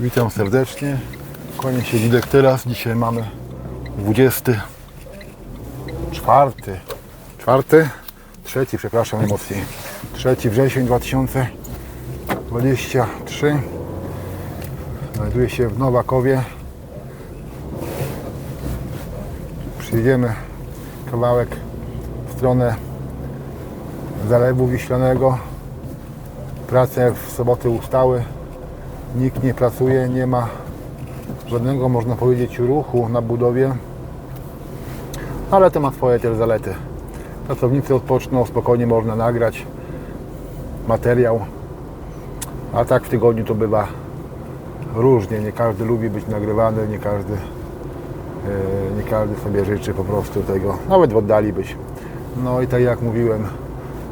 Witam serdecznie. Kłania się teraz. Dzisiaj mamy 24. Czwarty? Trzeci, przepraszam najmocniej. 3 wrzesień 2023. Znajduję się w Nowakowie. Przyjedziemy kawałek w stronę Zalewu Wiślanego. Prace w sobotę ustały. Nikt nie pracuje, nie ma żadnego, można powiedzieć, ruchu na budowie. Ale to ma swoje też zalety. Pracownicy odpoczną, spokojnie można nagrać materiał. A tak w tygodniu to bywa różnie. Nie każdy lubi być nagrywany, nie każdy, e, nie każdy sobie życzy po prostu tego. Nawet w oddali być. No i tak jak mówiłem,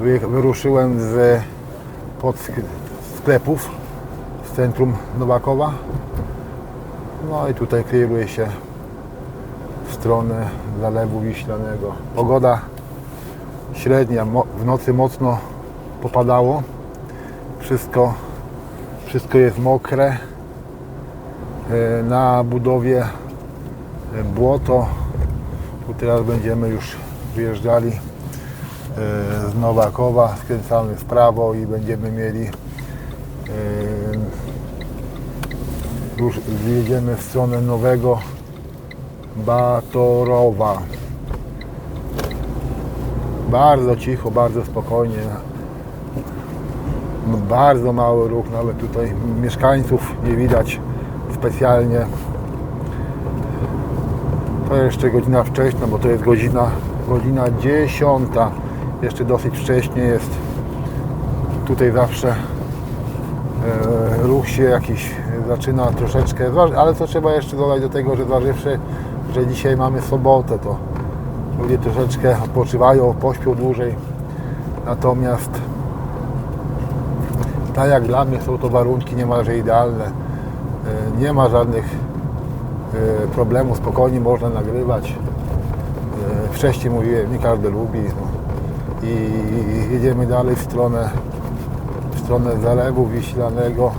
wy- wyruszyłem z pod sk- sklepów centrum Nowakowa. No i tutaj kieruję się w stronę Zalewu Wiślanego. Pogoda średnia, w nocy mocno popadało. Wszystko, wszystko jest mokre. E, Na budowie błoto. Tu teraz będziemy już wyjeżdżali e, z Nowakowa, skręcamy w prawo i będziemy mieli e, już jedziemy w stronę Nowego Batorowa. Bardzo cicho, bardzo spokojnie. No, Bardzo mały ruch, nawet tutaj mieszkańców nie widać specjalnie. To jeszcze godzina wcześna, bo to jest godzina, godzina 10. Jeszcze dosyć wcześnie jest. Tutaj zawsze e, ruch się jakiś zaczyna troszeczkę, ale co trzeba jeszcze dodać do tego, że zważywszy, że dzisiaj mamy sobotę, to ludzie troszeczkę odpoczywają, pośpią dłużej. Natomiast tak jak dla mnie są to warunki niemalże idealne. E, Nie ma żadnych e, problemów, spokojnie można nagrywać. E, Wcześniej mówiłem, nie każdy lubi. I jedziemy dalej w stronę, w stronę Zalewu Wiślanego.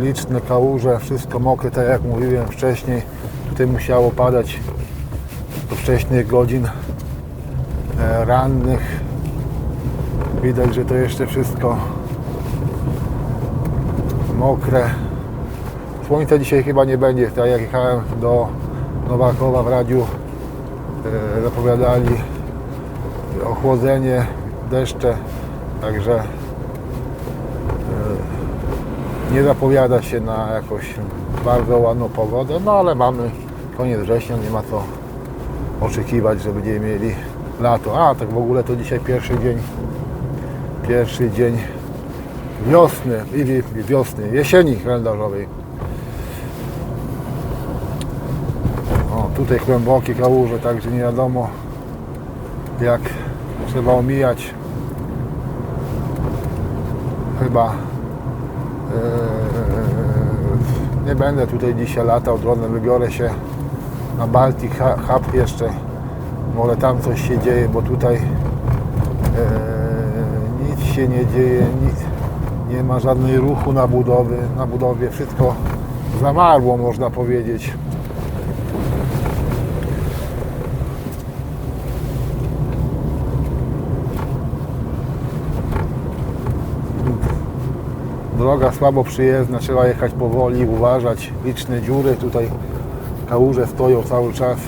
Liczne kałuże, wszystko mokre, tak jak mówiłem wcześniej. Tutaj musiało padać do wcześnych godzin e, rannych. Widać, że to jeszcze wszystko mokre. Słońca dzisiaj chyba nie będzie. Tak jak jechałem do Nowakowa w radiu, e, zapowiadali ochłodzenie, deszcze, także nie zapowiada się na jakąś bardzo ładną pogodę, no ale mamy koniec września, nie ma co oczekiwać, że będziemy mieli lato. A, tak w ogóle to dzisiaj pierwszy dzień, pierwszy dzień wiosny, wiosny, jesieni kalendarzowej. O, tutaj głębokie kałuże, także nie wiadomo jak trzeba omijać. Chyba nie będę tutaj dzisiaj latał dronem, wybiorę się na Baltic Hu- Hub jeszcze. Może tam coś się dzieje, bo tutaj e, nic się nie dzieje, nic, nie ma żadnej ruchu na budowy, na budowie. Wszystko zamarło, można powiedzieć. Droga słabo przyjezdna, trzeba jechać powoli, uważać. Liczne dziury, tutaj kałuże stoją cały czas.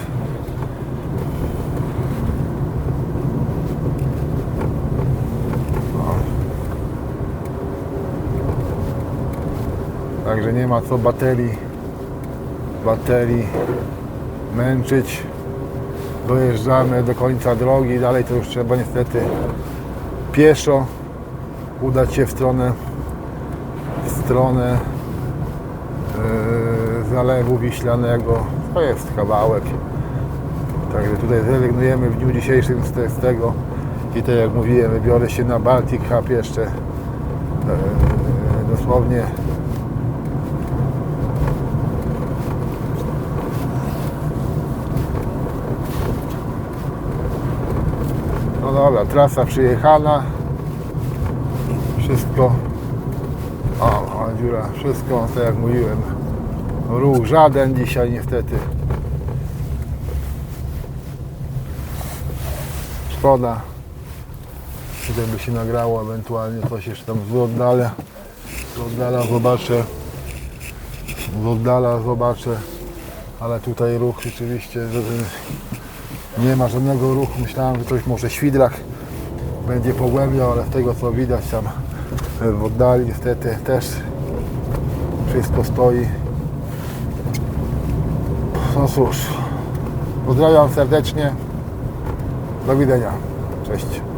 Także nie ma co baterii, baterii męczyć. Dojeżdżamy do końca drogi, dalej to już trzeba niestety pieszo udać się w stronę stronę e, Zalewu Wiślanego. To jest kawałek. Także tutaj zrezygnujemy w dniu dzisiejszym z, te, z tego i tak jak mówiłem, wybiorę się na Baltic Hub jeszcze e, dosłownie No dobra, trasa przyjechana. Wszystko. O, dziura. Wszystko tak jak mówiłem. Ruch żaden dzisiaj niestety. Szkoda. Tutaj by się nagrało ewentualnie coś jeszcze tam z oddala. Z oddala zobaczę. Z oddala zobaczę. Ale tutaj ruch rzeczywiście nie ma żadnego ruchu. Myślałem, że coś może świdrak będzie pogłębiał, ale z tego co widać tam w oddali niestety też wszystko stoi. No cóż, pozdrawiam serdecznie. Do widzenia. Cześć.